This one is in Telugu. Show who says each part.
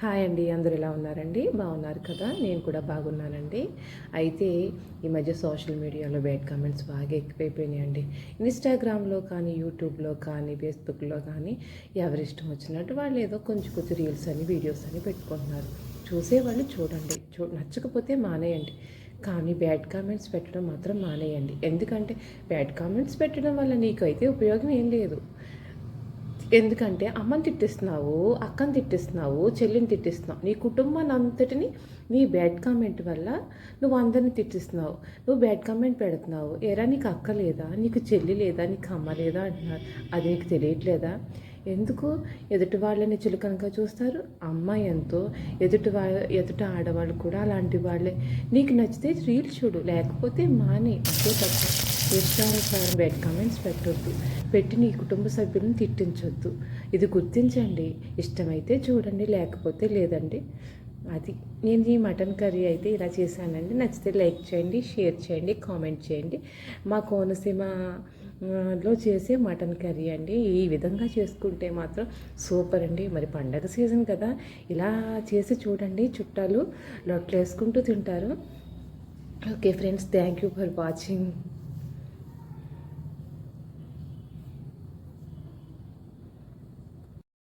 Speaker 1: హాయ్ అండి అందరు ఎలా ఉన్నారండి? బాగున్నారు కదా? నేను కూడా బాగున్నానండి. అయితే ఈ మధ్య సోషల్ మీడియాలో బ్యాడ్ కామెంట్స్ బాగా ఎక్కువైపోయినాయండి. ఇన్స్టాగ్రామ్లో కానీ యూట్యూబ్లో కానీ ఫేస్బుక్లో కానీ ఎవరి ఇష్టం వచ్చినట్టు వాళ్ళు ఏదో కొంచెం కొంచెం రీల్స్ అని వీడియోస్ అని పెట్టుకుంటున్నారు. చూసేవాళ్ళు చూడండి. చూ నచ్చకపోతే మానేయండి. కానీ బ్యాడ్ కామెంట్స్ పెట్టడం మాత్రం మానేయండి. ఎందుకంటే బ్యాడ్ కామెంట్స్ పెట్టడం వల్ల నీకైతే ఉపయోగం ఏం లేదు. ఎందుకంటే అమ్మని తిట్టిస్తున్నావు అక్కని తిట్టిస్తున్నావు చెల్లిని తిట్టిస్తున్నావు. నీ కుటుంబాన్ని అంతటిని నీ బ్యాడ్ కామెంట్ వల్ల నువ్వు అందరిని తిట్టిస్తున్నావు. నువ్వు బ్యాడ్ కామెంట్ పెడుతున్నావు. ఎరా నీకు అక్క లేదా? నీకు చెల్లి లేదా? నీకు అమ్మ లేదా? అంటున్నారు. అది నీకు తెలియట్లేదా? ఎందుకు? ఎదుటి వాళ్ళని చులకనగా చూస్తారు. అమ్మాయి ఎంతో ఎదుటి వా ఎదుటి ఆడవాళ్ళు కూడా అలాంటి వాళ్ళే. నీకు నచ్చితే రీల్ చూడు లేకపోతే మాని. అంతే తప్ప ఇష్టానుసారం బ్యాడ్ కామెంట్స్ పెట్టొద్దు. పెట్టి నీ కుటుంబ సభ్యులను తిట్టించొద్దు. ఇది గుర్తించండి. ఇష్టమైతే చూడండి లేకపోతే లేదండి. అది నేను ఈ మటన్ కర్రీ అయితే ఇలా చేశానండి. నచ్చితే లైక్ చేయండి షేర్ చేయండి కామెంట్ చేయండి. మా కోనసీమ లో చేసే మటన్ కర్రీ అండి. ఈ విధంగా చేసుకుంటే మాత్రం సూపర్ అండి. మరి పండగ సీజన్ కదా. ఇలా చేసి చూడండి. చుట్టాలు లొట్లు వేసుకుంటూ తింటారు. Okay friends thank you for watching.